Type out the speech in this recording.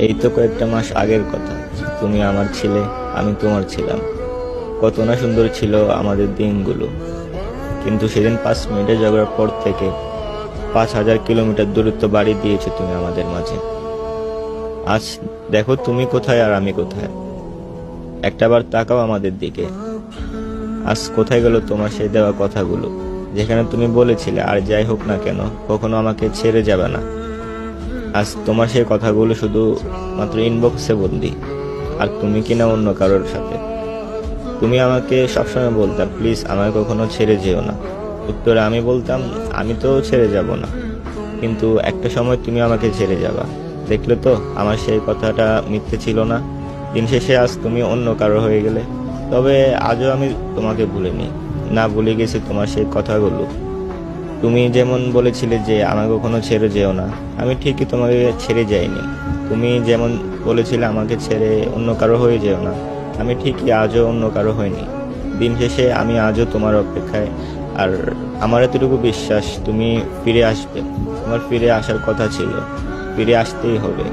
এই তো কয়েকটা মাস আগের কথা। তুমি আমার ছিলে, আমি তোমার ছিলাম। কত না সুন্দর ছিল আমাদের দিনগুলো। কিন্তু সেদিন পাঁচ মিনিটে ঝগড়ার পর থেকে পাঁচ হাজার কিলোমিটার দূরত্ব বাড়ি দিয়েছ তুমি আমাদের মাঝে। আজ দেখো তুমি কোথায় আর আমি কোথায়। একটাবার তাকাও আমাদের দিকে। আজ কোথায় গেল তোমার সেই দেওয়া কথাগুলো, যেখানে তুমি বলেছিলে, আর যাই হোক না কেন, কখনো আমাকে ছেড়ে যাবে না। আজ তোমার সেই কথাগুলো শুধু মাত্র ইনবক্সে বন্দি। আর তুমি কিনা অন্য কারোর সাথে? তুমি আমাকে সবসময় বলতাম প্লিজ আমাকে কখনো ছেড়ে যেও না। উত্তরে, আমি বলতাম, আমি তো ছেড়ে যাব না। কিন্তু একটা সময় তুমি আমাকে ছেড়ে যাবা। দেখলে তো, আমার সেই কথাটা মিথ্যে ছিল না। দিন শেষে আজ তুমি অন্য কারও হয়ে গেলে। তবে আজও আমি তোমাকে ভুলিনি। না ভুলে গেছি তোমার সেই কথাগুলো। তুমি যেমন বলেছিলে যে আমাকে কখনো ছেড়ে যেও না, আমি ঠিকই তোমাকে ছেড়ে যাইনি। তুমি যেমন বলেছিলে আমাকে ছেড়ে অন্য কারও হয়ে যেও না, আমি ঠিকই আজও অন্য কারও হইনি। দিন শেষে আমি আজও তোমার অপেক্ষায়, আর আমার এতটুকু বিশ্বাস তুমি ফিরে আসবে। তোমার ফিরে আসার কথা ছিল, ফিরে আসতেই হবে।